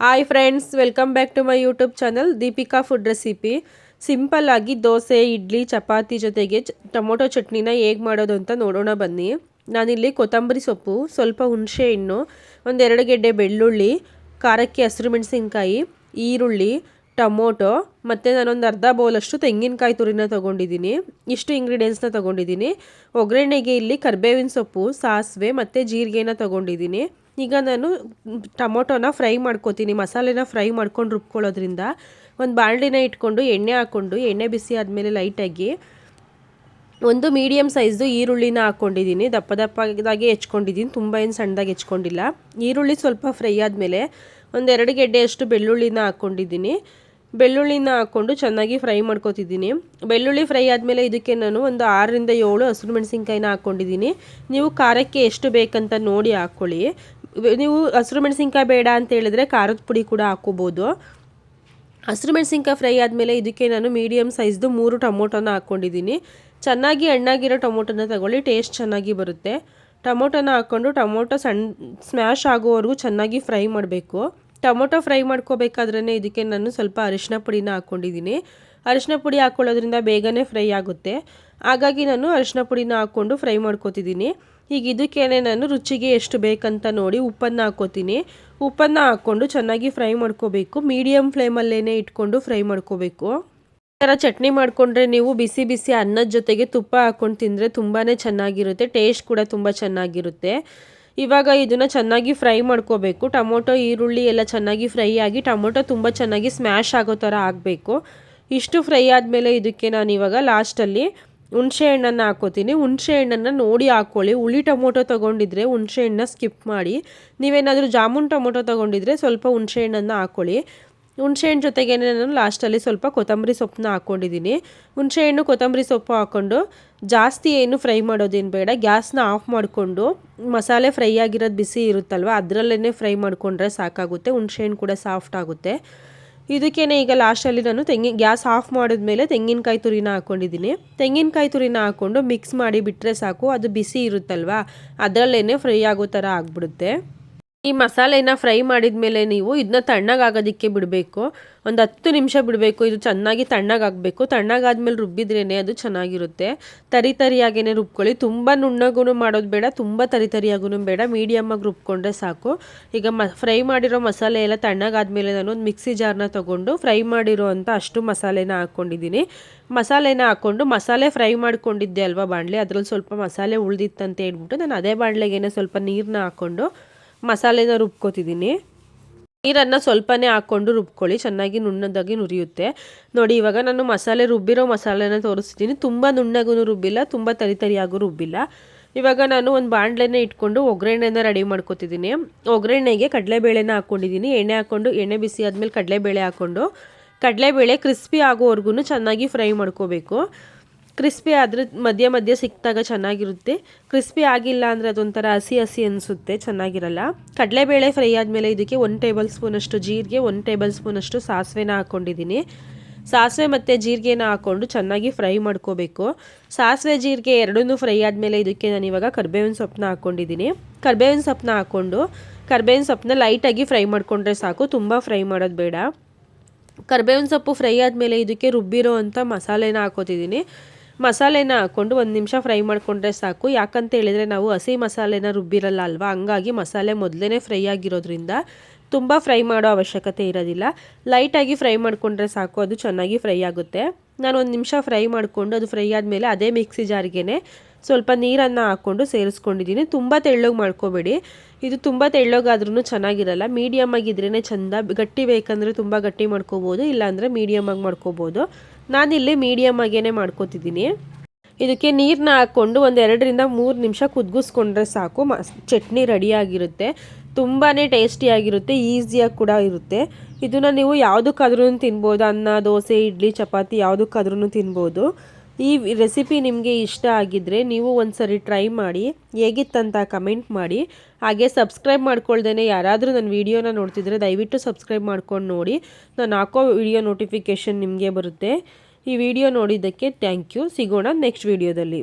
Hi friends welcome back to my YouTube channel Deepika food recipe simple ಆಗಿ ದೋಸೆ, ಇಡ್ಲಿ, ಚಪಾತಿ ಜೊತೆಗೆ tomato ಚಟ್ನಿನ ಹೇಗೆ ಮಾಡೋದು ಅಂತ ನೋಡೋಣ ಬನ್ನಿ. ನಾನಿಲ್ಲಿ ಕೊತ್ತಂಬರಿ ಸೊಪ್ಪು, ಸ್ವಲ್ಪ ಹುಣಸೆಹಣ್ಣು ಒಂದೆರಡು ಗೆಡ್ಡೆ ಬೆಳ್ಳುಳ್ಳಿ, ಖಾರಕ್ಕೆ ಹಸಿರು ಮೆಣಸಿನ್ಕಾಯಿ, ಈರುಳ್ಳಿ ಟೊಮೊಟೊ, ಮತ್ತು ನಾನೊಂದು ಅರ್ಧ ಬೌಲಷ್ಟು ತೆಂಗಿನಕಾಯಿ ತುರಿನ ತೊಗೊಂಡಿದ್ದೀನಿ. ಇಷ್ಟು ಇಂಗ್ರೀಡಿಯೆಂಟ್ಸ್ನ ತೊಗೊಂಡಿದ್ದೀನಿ. ಒಗ್ಗರಣೆಗೆ ಇಲ್ಲಿ ಕರ್ಬೇವಿನ ಸೊಪ್ಪು, ಸಾಸಿವೆ ಮತ್ತು ಜೀರಿಗೆನ ತೊಗೊಂಡಿದ್ದೀನಿ. ಈಗ ನಾನು ಟೊಮೊಟೊನ ಫ್ರೈ ಮಾಡ್ಕೋತೀನಿ. ಮಸಾಲೆನ ಫ್ರೈ ಮಾಡ್ಕೊಂಡು ರುಬ್ಕೊಳ್ಳೋದ್ರಿಂದ ಒಂದು ಬಾಣಲಿನ ಇಟ್ಕೊಂಡು, ಎಣ್ಣೆ ಹಾಕ್ಕೊಂಡು ಎಣ್ಣೆ ಬಿಸಿ ಆದಮೇಲೆ ಲೈಟಾಗಿ ಒಂದು ಮೀಡಿಯಮ್ ಸೈಜ್ದು ಈರುಳ್ಳಿನ ಹಾಕ್ಕೊಂಡಿದ್ದೀನಿ ದಪ್ಪ ದಪ್ಪದಾಗೆ ಹೆಚ್ಕೊಂಡಿದ್ದೀನಿ. ತುಂಬ ಏನು ಸಣ್ಣದಾಗಿ ಹೆಚ್ಕೊಂಡಿಲ್ಲ. ಈರುಳ್ಳಿ ಸ್ವಲ್ಪ ಫ್ರೈ ಆದಮೇಲೆ ಒಂದೆರಡು ಗೆಡ್ಡೆಯಷ್ಟು ಬೆಳ್ಳುಳ್ಳಿನ ಹಾಕ್ಕೊಂಡಿದ್ದೀನಿ ಬೆಳ್ಳುಳ್ಳಿನ ಹಾಕ್ಕೊಂಡು ಚೆನ್ನಾಗಿ ಫ್ರೈ ಮಾಡ್ಕೊತಿದ್ದೀನಿ. ಬೆಳ್ಳುಳ್ಳಿ ಫ್ರೈ ಆದಮೇಲೆ ಇದಕ್ಕೆ ನಾನು ಒಂದು ಆರರಿಂದ ಏಳು ಹಸಿರು ಮೆಣಸಿನ್ಕಾಯಿನ ಹಾಕ್ಕೊಂಡಿದ್ದೀನಿ. ನೀವು ಖಾರಕ್ಕೆ ಎಷ್ಟು ಬೇಕಂತ ನೋಡಿ ಹಾಕ್ಕೊಳ್ಳಿ. ನೀವು ಹಸಿರು ಮೆಣಸಿನ್ಕಾಯಿ ಬೇಡ ಅಂತ ಹೇಳಿದ್ರೆ ಖಾರದ ಪುಡಿ ಕೂಡ ಹಾಕ್ಕೋಬೋದು. ಹಸಿರು ಮೆಣಸಿನ್ಕಾಯಿ ಫ್ರೈ ಆದಮೇಲೆ ಇದಕ್ಕೆ ನಾನು ಮೀಡಿಯಮ್ ಸೈಜ್ದು ಮೂರು ಟೊಮೊಟೊನ ಹಾಕ್ಕೊಂಡಿದ್ದೀನಿ. ಚೆನ್ನಾಗಿ ಹಣ್ಣಾಗಿರೋ ಟೊಮೊಟೊನ ತಗೊಳ್ಳಿ, ಟೇಸ್ಟ್ ಚೆನ್ನಾಗಿ ಬರುತ್ತೆ. ಟೊಮೊಟೊನ ಹಾಕ್ಕೊಂಡು ಟೊಮೊಟೊ ಸಣ್ಣ ಸ್ಮ್ಯಾಶ್ ಆಗೋವರೆಗೂ ಚೆನ್ನಾಗಿ ಫ್ರೈ ಮಾಡಬೇಕು. ಟೊಮೊಟೊ ಫ್ರೈ ಮಾಡ್ಕೋಬೇಕಾದ್ರೇ ಇದಕ್ಕೆ ನಾನು ಸ್ವಲ್ಪ ಅರಿಶಿನ ಪುಡಿನ ಹಾಕ್ಕೊಂಡಿದ್ದೀನಿ. ಅರಿಶಿನ ಪುಡಿ ಹಾಕ್ಕೊಳ್ಳೋದ್ರಿಂದ ಬೇಗನೆ ಫ್ರೈ ಆಗುತ್ತೆ. ಹಾಗಾಗಿ ನಾನು ಅರಿಶಿನ ಪುಡಿನ ಹಾಕ್ಕೊಂಡು ಫ್ರೈ ಮಾಡ್ಕೋತಿದ್ದೀನಿ. ಈಗ ಇದಕ್ಕೇನೆ ನಾನು ರುಚಿಗೆ ಎಷ್ಟು ಬೇಕಂತ ನೋಡಿ ಉಪ್ಪನ್ನು ಹಾಕ್ಕೋತೀನಿ. ಉಪ್ಪನ್ನು ಹಾಕ್ಕೊಂಡು ಚೆನ್ನಾಗಿ ಫ್ರೈ ಮಾಡ್ಕೋಬೇಕು. ಮೀಡಿಯಮ್ ಫ್ಲೇಮಲ್ಲೇ ಇಟ್ಕೊಂಡು ಫ್ರೈ ಮಾಡ್ಕೋಬೇಕು. ಈ ಥರ ಚಟ್ನಿ ಮಾಡಿಕೊಂಡ್ರೆ ನೀವು ಬಿಸಿ ಬಿಸಿ ಅನ್ನದ ಜೊತೆಗೆ ತುಪ್ಪ ಹಾಕ್ಕೊಂಡು ತಿಂದರೆ ತುಂಬಾ ಚೆನ್ನಾಗಿರುತ್ತೆ. ಟೇಸ್ಟ್ ಕೂಡ ತುಂಬ ಚೆನ್ನಾಗಿರುತ್ತೆ. ಇವಾಗ ಇದನ್ನು ಚೆನ್ನಾಗಿ ಫ್ರೈ ಮಾಡ್ಕೋಬೇಕು. ಟೊಮೊಟೊ, ಈರುಳ್ಳಿ ಎಲ್ಲ ಚೆನ್ನಾಗಿ ಫ್ರೈ ಆಗಿ ಟೊಮೊಟೊ ತುಂಬ ಚೆನ್ನಾಗಿ ಸ್ಮ್ಯಾಶ್ ಆಗೋ ಥರ ಆಗಬೇಕು. ಇಷ್ಟು ಫ್ರೈ ಆದಮೇಲೆ ಇದಕ್ಕೆ ನಾನು ಇವಾಗ ಲಾಸ್ಟಲ್ಲಿ ಹುಣಸೆ ಹಣ್ಣನ್ನು ಹಾಕೋತೀನಿ. ಹುಣಸೆ ಹಣ್ಣನ್ನು ನೋಡಿ ಹಾಕ್ಕೊಳ್ಳಿ ಹುಳಿ ಟೊಮೊಟೊ ತೊಗೊಂಡಿದ್ರೆ ಹುಣಸೆ ಹಣ್ಣನ್ನ ಸ್ಕಿಪ್ ಮಾಡಿ. ನೀವೇನಾದರೂ ಜಾಮೂನ್ ಟೊಮೊಟೊ ತೊಗೊಂಡಿದ್ರೆ ಸ್ವಲ್ಪ ಹುಣಸೆ ಹಣ್ಣನ್ನು ಹಾಕ್ಕೊಳ್ಳಿ ಹುಣಸೆ ಹಣ್ಣು ಜೊತೆಗೆ ನಾನು ಲಾಸ್ಟಲ್ಲಿ ಸ್ವಲ್ಪ ಕೊತ್ತಂಬರಿ ಸೊಪ್ಪನ್ನ ಹಾಕ್ಕೊಂಡಿದ್ದೀನಿ. ಹುಣಸೆ ಹಣ್ಣು ಕೊತ್ತಂಬರಿ ಸೊಪ್ಪು ಹಾಕ್ಕೊಂಡು ಜಾಸ್ತಿ ಏನು ಫ್ರೈ ಮಾಡೋದೇನು ಬೇಡ. ಗ್ಯಾಸ್ನ ಆಫ್ ಮಾಡಿಕೊಂಡು ಮಸಾಲೆ ಫ್ರೈ ಆಗಿರೋದು ಬಿಸಿ ಇರುತ್ತಲ್ವ ಅದರಲ್ಲೇ ಫ್ರೈ ಮಾಡಿಕೊಂಡ್ರೆ ಸಾಕಾಗುತ್ತೆ. ಹುಣಸೆ ಹಣ್ಣು ಕೂಡ ಸಾಫ್ಟ್ ಆಗುತ್ತೆ. ಇದಕ್ಕೇನೆ ಈಗ ಲಾಸ್ಟಲ್ಲಿ ನಾನು ತೆಂಗಿನ ಗ್ಯಾಸ್ ಆಫ್ ಮಾಡಿದ್ಮೇಲೆ ತೆಂಗಿನಕಾಯಿ ತುರಿನ ಹಾಕ್ಕೊಂಡಿದ್ದೀನಿ. ತೆಂಗಿನಕಾಯಿ ತುರಿನ ಹಾಕ್ಕೊಂಡು ಮಿಕ್ಸ್ ಮಾಡಿ ಬಿಟ್ಟರೆ ಸಾಕು, ಅದು ಬಿಸಿ ಇರುತ್ತಲ್ವ ಅದರಲ್ಲೇ ಫ್ರೈ ಆಗೋ ಥರ ಆಗಿಬಿಡುತ್ತೆ. ಈ ಮಸಾಲೆನ ಫ್ರೈ ಮಾಡಿದ ಮೇಲೆ ನೀವು ಇದನ್ನ ತಣ್ಣಗಾಗೋದಕ್ಕೆ ಬಿಡಬೇಕು. ಒಂದು ಹತ್ತು ನಿಮಿಷ ಬಿಡಬೇಕು. ಇದು ಚೆನ್ನಾಗಿ ತಣ್ಣಗಾಗಬೇಕು. ತಣ್ಣಗಾದ್ಮೇಲೆ ರುಬ್ಬಿದ್ರೇ ಅದು ಚೆನ್ನಾಗಿರುತ್ತೆ. ತರಿ ತರಿಯಾಗೇ ರುಬ್ಕೊಳ್ಳಿ. ತುಂಬ ನುಣ್ಣಗೂ ಮಾಡೋದು ಬೇಡ, ತುಂಬ ತರಿ ತರಿಯಾಗೂ ಬೇಡ. ಮೀಡಿಯಮ್ಮಾಗಿ ರುಬ್ಕೊಂಡ್ರೆ ಸಾಕು. ಈಗ ಮ, ಫ್ರೈ ಮಾಡಿರೋ ಮಸಾಲೆ ಎಲ್ಲ ತಣ್ಣಗಾದ್ಮೇಲೆ ನಾನು ಒಂದು ಮಿಕ್ಸಿ ಜಾರ್ನ ತೊಗೊಂಡು ಫ್ರೈ ಮಾಡಿರೋ ಅಷ್ಟು ಮಸಾಲೆನ ಹಾಕ್ಕೊಂಡಿದ್ದೀನಿ ಮಸಾಲೆನ ಹಾಕ್ಕೊಂಡು ಮಸಾಲೆ ಫ್ರೈ ಮಾಡ್ಕೊಂಡಿದ್ದೆ ಅಲ್ವಾ ಬಾಣಲೆ? ಅದ್ರಲ್ಲಿ ಸ್ವಲ್ಪ ಮಸಾಲೆ ಉಳ್ದಿತ್ತಂತ ಹೇಳ್ಬಿಟ್ಟು ನಾನು ಅದೇ ಬಾಣಲೆಗೇನೆ ಸ್ವಲ್ಪ ನೀರನ್ನ ಹಾಕ್ಕೊಂಡು ಮಸಾಲೆನ ರುಬ್ಕೋತಿದ್ದೀನಿ ನೀರನ್ನು ಸ್ವಲ್ಪನೇ ಹಾಕ್ಕೊಂಡು ರುಬ್ಕೊಳ್ಳಿ, ಚೆನ್ನಾಗಿ ನುಣ್ಣದಾಗಿ ನುರಿಯುತ್ತೆ. ನೋಡಿ, ಇವಾಗ ನಾನು ಮಸಾಲೆ ರುಬ್ಬಿರೋ ಮಸಾಲೆನ ತೋರಿಸ್ತೀನಿ ತುಂಬ ನುಣ್ಣಗೂ ರುಬ್ಬಿಲ್ಲ, ತುಂಬ ತರಿ ತರಿಯಾಗೂ ರುಬ್ಬಿಲ್ಲ. ಇವಾಗ ನಾನು ಒಂದು ಬಾಣಲೆನ ಇಟ್ಕೊಂಡು ಒಗ್ಗರಣೆನ ರೆಡಿ ಮಾಡ್ಕೊತಿದ್ದೀನಿ ಒಗ್ಗರಣೆಗೆ ಕಡಲೆಬೇಳೆನ ಹಾಕ್ಕೊಂಡಿದ್ದೀನಿ ಎಣ್ಣೆ ಹಾಕ್ಕೊಂಡು ಎಣ್ಣೆ ಬಿಸಿ ಆದಮೇಲೆ ಕಡಲೆಬೇಳೆ ಹಾಕ್ಕೊಂಡು ಕಡಲೆಬೇಳೆ ಕ್ರಿಸ್ಪಿ ಆಗೋವರೆಗೂ ಚೆನ್ನಾಗಿ ಫ್ರೈ ಮಾಡ್ಕೋಬೇಕು. ಕ್ರಿಸ್ಪಿ ಆದರೆ ಮಧ್ಯ ಮಧ್ಯ ಸಿಕ್ಕಿದಾಗ ಚೆನ್ನಾಗಿರುತ್ತೆ. ಕ್ರಿಸ್ಪಿ ಆಗಿಲ್ಲ ಅಂದರೆ ಅದೊಂಥರ ಹಸಿ ಹಸಿ ಅನಿಸುತ್ತೆ, ಚೆನ್ನಾಗಿರಲ್ಲ. ಕಡಲೆಬೇಳೆ ಫ್ರೈ ಆದಮೇಲೆ ಇದಕ್ಕೆ ಒಂದು ಟೇಬಲ್ ಸ್ಪೂನಷ್ಟು ಜೀರಿಗೆ ಒಂದು ಟೇಬಲ್ ಸ್ಪೂನಷ್ಟು ಸಾಸಿವೆನ ಹಾಕ್ಕೊಂಡಿದ್ದೀನಿ ಸಾಸಿವೆ ಮತ್ತು ಜೀರಿಗೆನ ಹಾಕ್ಕೊಂಡು ಚೆನ್ನಾಗಿ ಫ್ರೈ ಮಾಡ್ಕೋಬೇಕು. ಸಾಸಿವೆ, ಜೀರಿಗೆ ಎರಡನ್ನೂ ಫ್ರೈ ಆದಮೇಲೆ ಇದಕ್ಕೆ ನಾನು ಇವಾಗ ಕರ್ಬೇವಿನ ಸೊಪ್ಪನ್ನ ಹಾಕ್ಕೊಂಡಿದ್ದೀನಿ ಕರ್ಬೇವಿನ ಸೊಪ್ಪನ್ನ ಹಾಕ್ಕೊಂಡು ಕರ್ಬೇವಿನ ಸೊಪ್ಪನ್ನ ಲೈಟಾಗಿ ಫ್ರೈ ಮಾಡಿಕೊಂಡ್ರೆ ಸಾಕು, ತುಂಬ ಫ್ರೈ ಮಾಡೋದು ಬೇಡ. ಕರ್ಬೇವಿನ ಸೊಪ್ಪು ಫ್ರೈ ಆದಮೇಲೆ ಇದಕ್ಕೆ ರುಬ್ಬಿರೋ ಅಂಥ ಮಸಾಲೆನ ಹಾಕೋತಿದ್ದೀನಿ. ಮಸಾಲೆನ ಹಾಕ್ಕೊಂಡು ಒಂದು ನಿಮಿಷ ಫ್ರೈ ಮಾಡಿಕೊಂಡ್ರೆ ಸಾಕು. ಯಾಕಂತ ಹೇಳಿದರೆ ನಾವು ಹಸಿ ಮಸಾಲೆನ ರುಬ್ಬಿರಲ್ಲ ಅಲ್ವಾ? ಹಂಗಾಗಿ ಮಸಾಲೆ ಮೊದಲೇ ಫ್ರೈ ಆಗಿರೋದ್ರಿಂದ ತುಂಬ ಫ್ರೈ ಮಾಡೋ ಅವಶ್ಯಕತೆ ಇರೋದಿಲ್ಲ. ಲೈಟಾಗಿ ಫ್ರೈ ಮಾಡಿಕೊಂಡ್ರೆ ಸಾಕು, ಅದು ಚೆನ್ನಾಗಿ ಫ್ರೈ ಆಗುತ್ತೆ. ನಾನು ಒಂದು ನಿಮಿಷ ಫ್ರೈ ಮಾಡಿಕೊಂಡು ಅದು ಫ್ರೈ ಆದಮೇಲೆ ಅದೇ ಮಿಕ್ಸಿ ಜಾರಿಗೆನೆ ಸ್ವಲ್ಪ ನೀರನ್ನು ಹಾಕ್ಕೊಂಡು ಸೇರಿಸ್ಕೊಂಡಿದ್ದೀನಿ. ತುಂಬ ತೆಳ್ಳಗೆ ಮಾಡ್ಕೋಬೇಡಿ. ಇದು ತುಂಬ ತೆಳ್ಳಗಾದ್ರೂ ಚೆನ್ನಾಗಿರಲ್ಲ. ಮೀಡಿಯಮ್ ಆಗಿದ್ರೇ ಚೆಂದ, ಗಟ್ಟಿ ಬೇಕಂದರೆ ತುಂಬ ಗಟ್ಟಿ ಮಾಡ್ಕೋಬೋದು, ಇಲ್ಲಾಂದರೆ ಮೀಡಿಯಮ್ ಆಗಿ ಮಾಡ್ಕೋಬೋದು. ನಾನಿಲ್ಲಿ ಮೀಡಿಯಮ್ ಆಗೇ ಮಾಡ್ಕೋತಿದ್ದೀನಿ. ಇದಕ್ಕೆ ನೀರನ್ನ ಹಾಕ್ಕೊಂಡು ಒಂದು ಎರಡರಿಂದ ಮೂರು ನಿಮಿಷ ಕುದಿಸ್ಕೊಂಡ್ರೆ ಸಾಕು. ಮ, ಚಟ್ನಿ ರೆಡಿಯಾಗಿರುತ್ತೆ ತುಂಬಾ ಟೇಸ್ಟಿಯಾಗಿರುತ್ತೆ ಈಸಿಯಾಗಿ ಕೂಡ ಇರುತ್ತೆ. ಇದನ್ನು ನೀವು ಯಾವುದಕ್ಕಾದ್ರೂ ತಿನ್ಬೋದು. ಅನ್ನ, ದೋಸೆ, ಇಡ್ಲಿ, ಚಪಾತಿ ಯಾವುದಕ್ಕಾದ್ರೂ ತಿನ್ಬೋದು. ಈ ರೆಸಿಪಿ ನಿಮಗೆ ಇಷ್ಟ ಆಗಿದ್ದರೆ ನೀವು ಒಂದು ಸರಿ ಟ್ರೈ ಮಾಡಿ ಹೇಗಿತ್ತಂತ ಕಮೆಂಟ್ ಮಾಡಿ. ಹಾಗೆ ಸಬ್ಸ್ಕ್ರೈಬ್ ಮಾಡ್ಕೊಳ್ದೇ ಯಾರಾದರೂ ನನ್ನ ವೀಡಿಯೋನ ನೋಡ್ತಿದ್ರೆ ದಯವಿಟ್ಟು ಸಬ್ಸ್ಕ್ರೈಬ್ ಮಾಡ್ಕೊಂಡು ನೋಡಿ. ನಾನು ಹಾಕೋ ವಿಡಿಯೋ ನೋಟಿಫಿಕೇಷನ್ ನಿಮಗೆ ಬರುತ್ತೆ. ಈ ವಿಡಿಯೋ ನೋಡಿದ್ದಕ್ಕೆ ಥ್ಯಾಂಕ್ ಯು ಸಿಗೋಣ ನೆಕ್ಸ್ಟ್ ವಿಡಿಯೋದಲ್ಲಿ